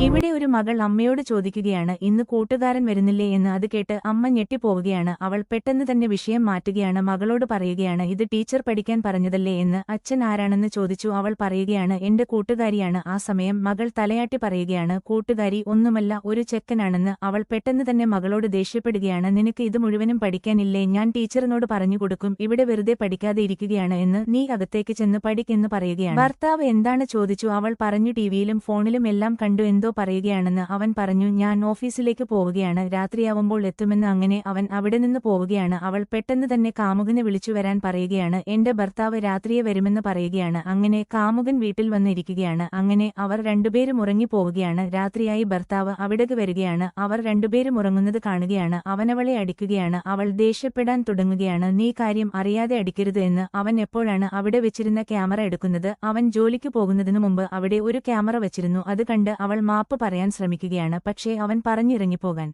ഇവിടെ ഒരു മകൾ അമ്മയോട് ചോദിക്കുകയാണ് ഇന്ന് കൂട്ടുകാരൻ വരുന്നില്ലേ? എന്ന് അത് കേട്ട് അമ്മ ഞെട്ടിപ്പോവുകയാണ്. അവൾ പെട്ടെന്ന് തന്നെ വിഷയം മാറ്റുകയാണ് മകളോട് പറയുകയാണ് ഇത് ടീച്ചർ പഠിക്കാൻ പറഞ്ഞതല്ലേ? എന്ന് അച്ഛൻ ആരാണെന്ന് ചോദിച്ചു. അവൾ പറയുകയാണ് എന്റെ കൂട്ടുകാരിയാണ്. ആ സമയം മകൾ തലയാട്ടി പറയുകയാണ് കൂട്ടുകാരി ഒന്നുമല്ല ഒരു ചെക്കനാണെന്ന്. അവൾ പെട്ടെന്ന് തന്നെ മകളോട് ദേഷ്യപ്പെടുകയാണ് നിനക്ക് ഇത് മുഴുവനും പഠിക്കാനില്ലേ? ഞാൻ ടീച്ചറിനോട് പറഞ്ഞു കൊടുക്കും ഇവിടെ വെറുതെ പഠിക്കാതെ ഇരിക്കുകയാണ് എന്ന് നീ അകത്തേക്ക് ചെന്ന് പഠിക്കെന്ന് പറയുകയാണ്. ഭർത്താവ് എന്താണ് ചോദിച്ചു? അവൾ പറഞ്ഞു ടിവിയിലും ഫോണിലും എല്ലാം കണ്ടു എന്തോ പറയുകയാണെന്ന് അവൻ പറഞ്ഞു ഞാൻ ഓഫീസിലേക്ക് പോവുകയാണ്. രാത്രിയാവുമ്പോൾ എത്തുമെന്ന് അങ്ങനെ അവൻ അവിടെ നിന്ന് പോവുകയാണ്. അവൾ പെട്ടെന്ന് തന്നെ കാമുകനെ വിളിച്ചു വരാൻ പറയുകയാണ്. എന്റെ ഭർത്താവ് രാത്രിയെ വരുമെന്ന് പറയുകയാണ്. അങ്ങനെ കാമുകൻ വീട്ടിൽ വന്നിരിക്കുകയാണ്. അങ്ങനെ അവർ രണ്ടുപേരും ഉറങ്ങിപ്പോവുകയാണ് രാത്രിയായി ഭർത്താവ് അവിടേക്ക് വരികയാണ്. അവർ രണ്ടുപേരും ഉറങ്ങുന്നത് കാണുകയാണ്. അവനവളെ അടിക്കുകയാണ്. അവൾ ദേഷ്യപ്പെടാൻ തുടങ്ങുകയാണ്. നീ കാര്യം അറിയാതെ അടിക്കരുത് എന്ന് അവൻ എപ്പോഴാണ് അവിടെ വെച്ചിരുന്ന ക്യാമറ എടുക്കുന്നത്? അവൻ ജോലിക്ക് പോകുന്നതിനു മുമ്പ് അവിടെ ഒരു ക്യാമറ വെച്ചിരുന്നു. അത് കണ്ട് അവൾ മാപ്പ് പറയാൻ ശ്രമിക്കുകയാണ് പക്ഷേ അവൻ പറഞ്ഞിറങ്ങിപ്പോകാൻ.